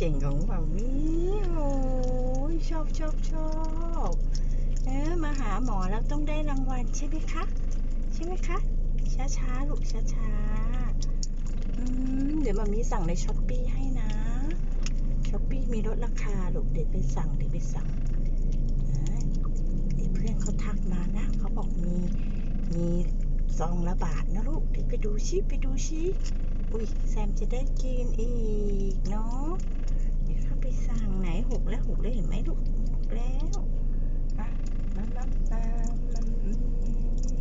เก่งของหมามีโอ้ยชอบชอบชอบเออมาหาหมอแล้วต้องได้รางวัลใช่ไหมคะใช่ไหมคะช้าช้าๆลูกช้าช้าๆอืมเดี๋ยวมามีสั่งในช้อปปี้ให้นะช้อปปี้มีลดราคาลูกเดี๋ยวไปสั่งเดี๋ยวไปสั่งเดี๋ยวเพื่อนเขาทักมานะเขาบอกมีมีซองละบาทนะลูกเดี๋ยวไปดูชิไปดูชิ อุ้ยแซมจะได้กินอีกเนาะเดี๋ยวเข้าไปสั่งไหนหกแล้วหกแล้วเห็นไหมลูกหกแล้วอะมามามามาอื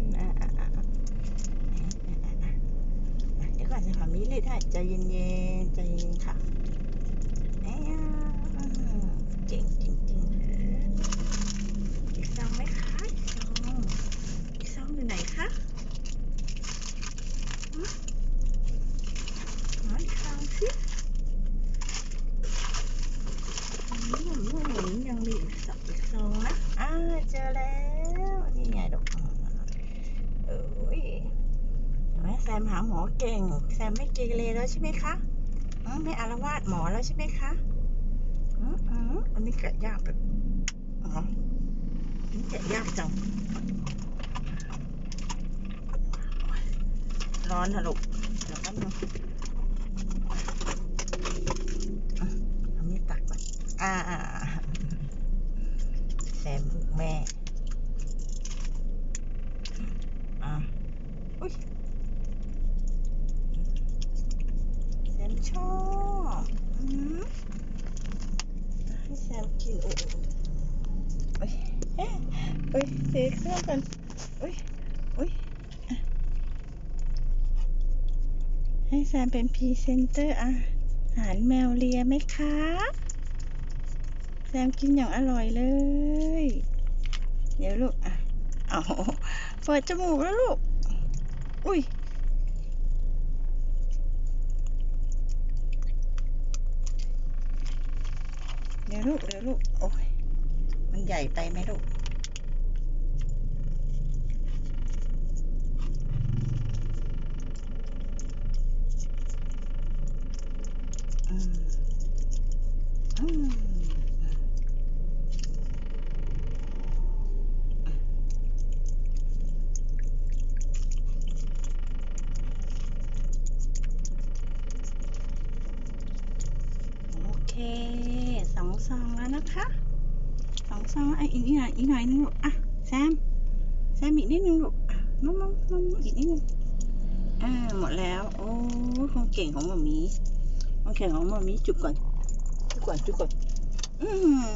มอะอะอะอะเดี๋ยวก่อนจะหอมิลิได้ใจเย็นใจเย็นค่ะแม่เก่งจริงๆเลยอีกซองไหมคะอีกซองอีกซองอยู่ไหนคะฮะหาอีกซองสิอืมอืมยังมีอีกซองอีกซองนะอ่าเจอแล้วนี่ไงดอกเอ้ย เห็นไห มแซมหาหมอเก่ง แซมไม่เกเรแล้วใช่ไหมคะอืมไม่อารวาสหมอแล้วใช่ไหมคะอืมอืมอันนี้แกะยากแบบอ๋อนี่แกะยากจัง ร้อนนะลูกเดี๋ยวแป๊บนึงอะเอามีดตักก่อนอ่าอ่าอ่าแซมลูกแม่ อะอุ้ย แซม ชอบอืมให้แซมกินโอ้โหเอ้ยเอ๊ะเอ้ยเทเครื่องกันเอ้ยเอ้ยให้แซมเป็นพรีเซนเตอร์อาหารแมวเลียไหมคะ แซมกินอย่างอร่อยเลย เดี๋ยวลูกอะเอาเปิดจมูกแล้วลูก อุ้ย เดี๋ยวลูกเดี๋ยวลูก โอ้ย มันใหญ่ไปไหมลูก อืม อืมโอเค สองแล้วนะคะสองซองไอ้อีกนิดหน่อยอีกหน่อยนึงลูกอะแซมแซมอีกนิดนึงลูกอะมัมมัมมัมอีกนิดนึงอ่าหมดแล้ว โอ้คงเก่งของหมามีคงเก่งของหมามีจุกก่อนจุกก่อนจุกก่อนอืม